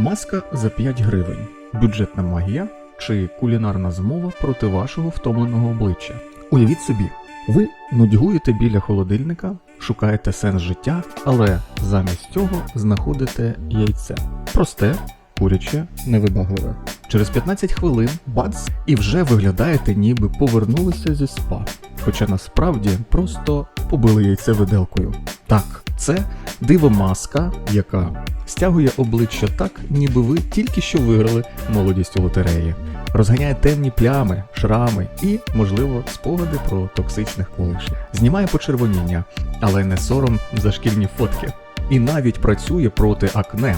Маска за 5 гривень, бюджетна магія чи кулінарна змова проти вашого втомленого обличчя. Уявіть собі, ви нудьгуєте біля холодильника, шукаєте сенс життя, але замість цього знаходите яйце. Просте, куряче, невибагливе. Через 15 хвилин бац, і вже виглядаєте, ніби повернулися зі спа. Хоча насправді просто побили яйце виделкою. Так, це дивомаска, яка стягує обличчя так, ніби ви тільки що виграли молодість у лотереї. Розганяє темні плями, шрами і, можливо, спогади про токсичних колишніх. Знімає почервоніння, але не сором за шкільні фотки. І навіть працює проти акне,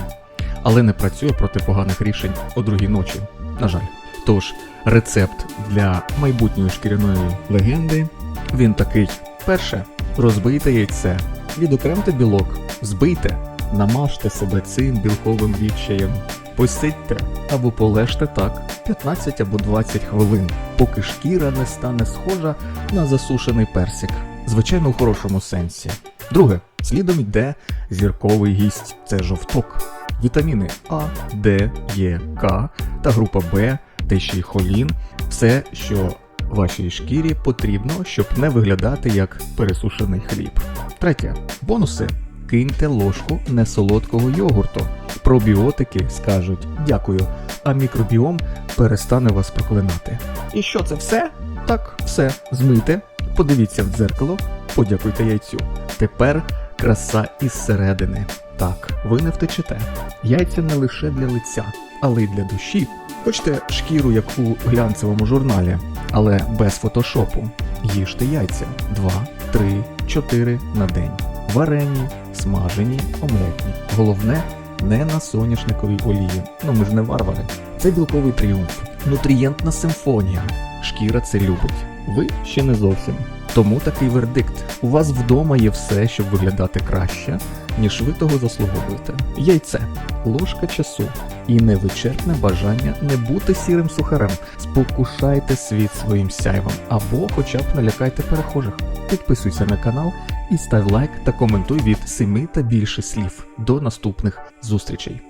але не працює проти поганих рішень о другій ночі. На жаль. Тож, рецепт для майбутньої шкіряної легенди він такий: перше, розбийте яйце, відокремте білок, збийте, намажте себе цим білковим відчаєм, посидьте або полежте так 15 або 20 хвилин, поки шкіра не стане схожа на засушений персик. Звичайно, у хорошому сенсі. Друге, слідом йде зірковий гість це жовток. Вітаміни А, Д, Е, К та група Б, та ще й холін все, що вашій шкірі потрібно, щоб не виглядати як пересушений хліб. Третє. Бонуси. Киньте ложку несолодкого йогурту. Пробіотики скажуть дякую, а мікробіом перестане вас проклинати. І що це все? Так, все, змийте, подивіться в дзеркало, подякуйте яйцю. Тепер краса із середини. Так, ви не втечете. Яйця не лише для лиця, але й для душі. Хочете шкіру, як у глянцевому журналі, але без фотошопу. Їжте яйця 2, 3, 4 на день. Варені, смажені, омлетні. Головне не на соняшниковій олії. Ну ми ж не варвари. Це білковий тріумф, нутрієнтна симфонія. Шкіра це любить. Ви ще не зовсім. Тому такий вердикт. У вас вдома є все, щоб виглядати краще, ніж ви того заслуговуєте. Яйце, ложка часу і невичерпне бажання не бути сірим сухарем. Спокушайте світ своїм сяйвом або хоча б налякайте перехожих. Підписуйся на канал і став лайк та коментуй від 7 та більше слів. До наступних зустрічей.